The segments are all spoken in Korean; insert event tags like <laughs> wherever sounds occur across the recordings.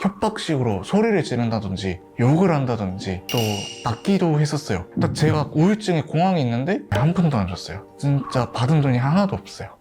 협박식으로 소리를 지른다든지 욕을 한다든지 또 낚기도 했었어요. 딱 제가 우울증에 공황이 있는데 한 푼도 안 줬어요. 진짜 받은 돈이 하나도 없어요.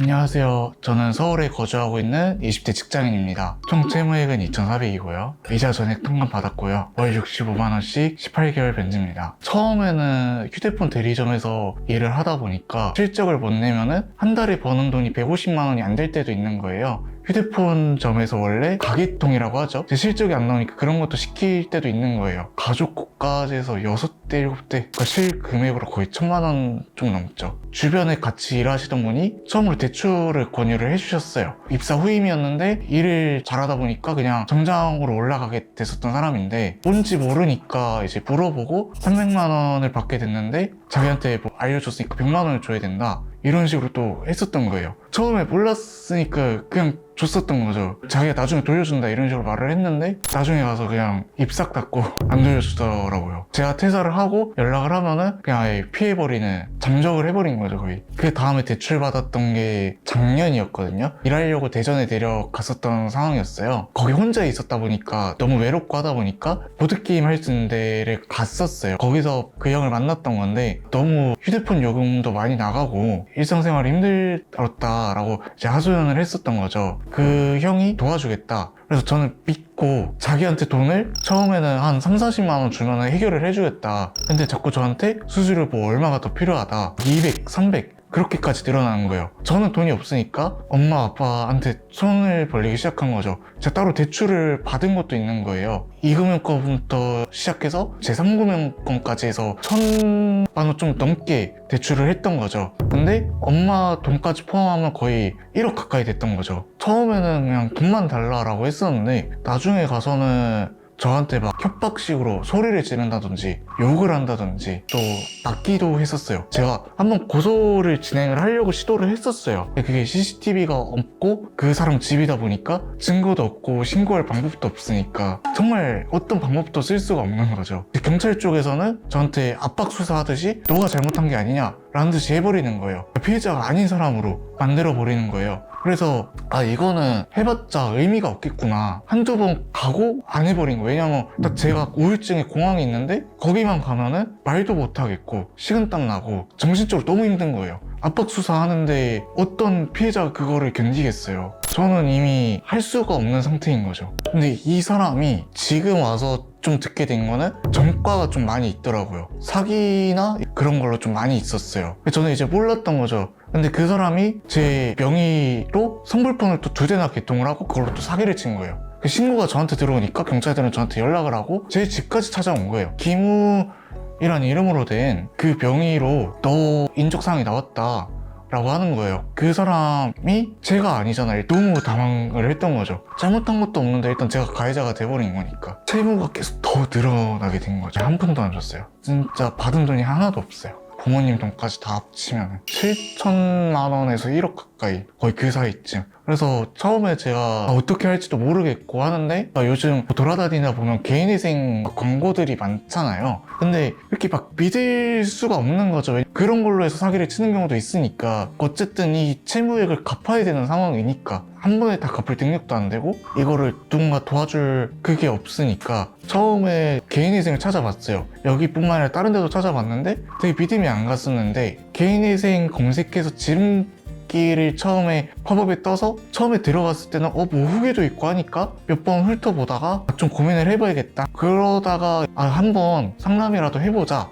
안녕하세요. 저는 서울에 거주하고 있는 20대 직장인입니다. 총 채무액은 2,400이고요. 이자 전액 통관 받았고요. 월 65만원씩 18개월 변제입니다. 처음에는 휴대폰 대리점에서 일을 하다 보니까 실적을 못 내면은 한 달에 버는 돈이 150만원이 안 될 때도 있는 거예요. 휴대폰 점에서 원래 가게통이라고 하죠. 제 실적이 안 나오니까 그런 것도 시킬 때도 있는 거예요. 가족 고가에서 6대, 7대, 그러니까 실 금액으로 거의 천만 원 좀 넘죠. 주변에 같이 일하시던 분이 처음으로 대출을 권유를 해주셨어요. 입사 후임이었는데 일을 잘하다 보니까 그냥 정장으로 올라가게 됐었던 사람인데 뭔지 모르니까 이제 물어보고 300만 원을 받게 됐는데 자기한테 뭐 알려줬으니까 100만 원을 줘야 된다. 이런 식으로 또 했었던 거예요. 처음에 몰랐으니까 그냥 줬었던 거죠. 자기가 나중에 돌려준다 이런 식으로 말을 했는데 나중에 가서 그냥 입싹 닫고 <laughs> 안 돌려주더라고요. 제가 퇴사를 하고 연락을 하면은 그냥 아예 피해버리는 잠적을 해버린 거죠 거의. 그 다음에 대출 받았던 게 작년이었거든요. 일하려고 대전에 내려갔었던 상황이었어요. 거기 혼자 있었다 보니까 너무 외롭고 하다 보니까 보드게임 할 수 있는 데를 갔었어요. 거기서 그 형을 만났던 건데 너무 휴대폰 요금도 많이 나가고 일상생활이 힘들었다라고 이제 하소연을 했었던 거죠. 그 형이 도와주겠다. 그래서 저는 믿고 자기한테 돈을 처음에는 한 3, 40만 원 주면 해결을 해주겠다. 근데 자꾸 저한테 수수료 뭐 얼마가 더 필요하다. 200, 300. 그렇게까지 늘어나는 거예요. 저는 돈이 없으니까 엄마 아빠한테 손을 벌리기 시작한 거죠. 제가 따로 대출을 받은 것도 있는 거예요. 2금융권부터 시작해서 제 3금융권까지 해서 천만 원 좀 넘게 대출을 했던 거죠. 근데 엄마 돈까지 포함하면 거의 1억 가까이 됐던 거죠. 처음에는 그냥 돈만 달라라고 했었는데 나중에 가서는 저한테 막 협박식으로 소리를 지른다든지 욕을 한다든지 또 낚기도 했었어요. 제가 한번 고소를 진행을 하려고 시도를 했었어요. 그게 CCTV가 없고 그 사람 집이다 보니까 증거도 없고 신고할 방법도 없으니까 정말 어떤 방법도 쓸 수가 없는 거죠. 경찰 쪽에서는 저한테 압박 수사하듯이 너가 잘못한 게 아니냐 듯이 해버리는 거예요. 피해자가 아닌 사람으로 만들어 버리는 거예요. 그래서 아 이거는 해봤자 의미가 없겠구나. 한두 번 가고 안 해버린 거예요. 왜냐면 딱 제가 우울증에 공황이 있는데 거기만 가면은 말도 못하겠고 식은땀 나고 정신적으로 너무 힘든 거예요. 압박 수사하는데 어떤 피해자가 그거를 견디겠어요? 저는 이미 할 수가 없는 상태인 거죠. 근데 이 사람이 지금 와서 좀 듣게 된 거는 전과가 좀 많이 있더라고요 사기나 그런 걸로 좀 많이 있었어요 저는 이제 몰랐던 거죠 근데 그 사람이 제 명의로 선불폰을 또 두 대나 개통을 하고 그걸로 또 사기를 친 거예요. 그 신고가 저한테 들어오니까 경찰들은 저한테 연락을 하고 제 집까지 찾아온 거예요. 김우이라는 이름으로 된 그 명의로 너 인적사항이 나왔다. 라고 하는 거예요. 그 사람이 제가 아니잖아요. 너무 당황을 했던 거죠. 잘못한 것도 없는데 일단 제가 가해자가 돼버린 거니까. 채무가 계속 더 늘어나게 된 거죠. 한 푼도 안 줬어요. 진짜 받은 돈이 하나도 없어요. 부모님 돈까지 다 합치면 7천만 원에서 1억 가까이 거의 그 사이쯤 그래서 처음에 제가 어떻게 할지도 모르겠고 하는데 요즘 돌아다니다 보면 개인회생 광고들이 많잖아요. 근데 이렇게 막 믿을 수가 없는 거죠. 그런 걸로 해서 사기를 치는 경우도 있으니까. 어쨌든 이 채무액을 갚아야 되는 상황이니까. 한 번에 다 갚을 능력도 안 되고 이거를 누군가 도와줄 그게 없으니까. 처음에 개인회생을 찾아봤어요. 여기뿐만 아니라 다른 데도 찾아봤는데 되게 믿음이 안 갔었는데 개인회생 검색해서 지름 길을 처음에 팝업에 떠서 처음에 들어갔을 때는 어 뭐 후기도 있고 하니까 몇 번 훑어보다가 좀 고민을 해봐야겠다. 그러다가 아 한번 상담이라도 해보자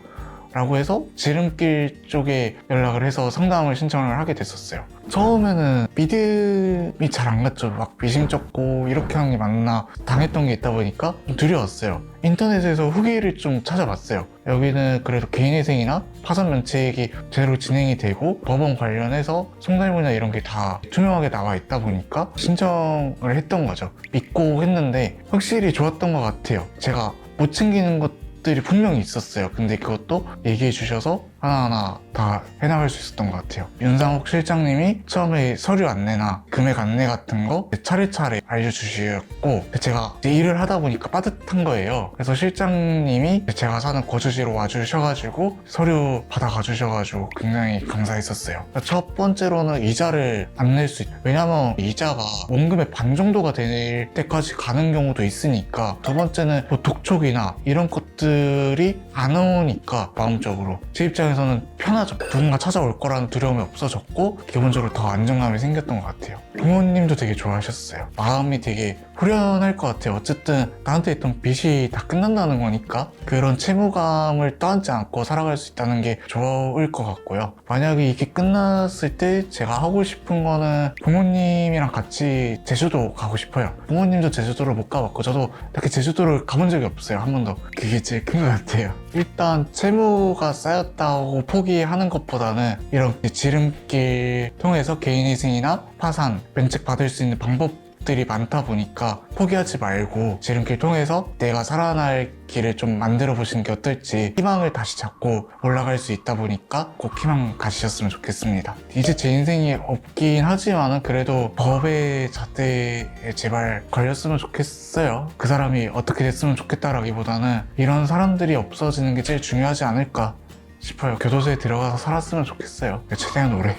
라고 해서 지름길 쪽에 연락을 해서 상담을 신청을 하게 됐었어요. 처음에는 믿음이 잘 안 갔죠. 막 미심쩍고 이렇게 하는 게 맞나 당했던 게 있다 보니까 좀 두려웠어요. 인터넷에서 후기를 좀 찾아봤어요. 여기는 그래도 개인회생이나 파산 면책이 제대로 진행이 되고 법원 관련해서 송달분야 이런 게 다 투명하게 나와 있다 보니까 신청을 했던 거죠. 믿고 했는데 확실히 좋았던 것 같아요. 제가 못 챙기는 것 들이 분명히 있었어요. 근데 그것도 얘기해 주셔서 하나하나 다 해나갈 수 있었던 것 같아요. 윤상욱 실장님이 처음에 서류 안내나 금액 안내 같은 거 차례차례 알려주셨고 제가 일을 하다 보니까 빠듯한 거예요. 그래서 실장님이 제가 사는 거주지로 와주셔가지고 서류 받아가 주셔가지고 굉장히 감사했었어요. 첫 번째로는 이자를 안 낼 수 있... 왜냐면 이자가 원금의 반 정도가 될 때까지 가는 경우도 있으니까 두 번째는 뭐 독촉이나 이런 것들이 안 오니까 마음적으로 제 입장에 서는 편하죠. 누군가 찾아올 거라는 두려움이 없어졌고 기본적으로 더 안정감이 생겼던 것 같아요. 부모님도 되게 좋아하셨어요. 마음이 되게 후련할 것 같아요. 어쨌든 나한테 있던 빚이 다 끝난다는 거니까 그런 채무감을 떠안지 않고 살아갈 수 있다는 게 좋을 것 같고요. 만약에 이게 끝났을 때 제가 하고 싶은 거는 부모님이랑 같이 제주도 가고 싶어요. 부모님도 제주도를 못 가봤고 저도 딱히 제주도를 가본 적이 없어요. 한 번도. 그게 제일 큰 것 같아요. 일단 채무가 쌓였다고 포기하는 것보다는 이런 지름길 통해서 개인회생이나 파산, 면책 받을 수 있는 방법 들이 많다 보니까 포기하지 말고 지름길 통해서 내가 살아날 길을 좀 만들어 보시는 게 어떨지 희망을 다시 잡고 올라갈 수 있다 보니까 꼭 희망 가지셨으면 좋겠습니다. 이제 제 인생이 없긴 하지만은 그래도 법의 잣대에 제발 걸렸으면 좋겠어요. 그 사람이 어떻게 됐으면 좋겠다라기보다는 이런 사람들이 없어지는 게 제일 중요하지 않을까 싶어요. 교도소에 들어가서 살았으면 좋겠어요. 최대한 오래.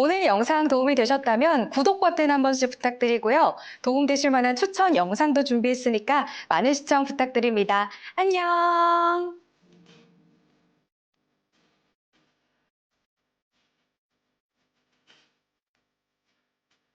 오늘 영상 도움이 되셨다면 구독 버튼 한 번씩 부탁드리고요. 도움되실 만한 추천 영상도 준비했으니까 많은 시청 부탁드립니다. 안녕!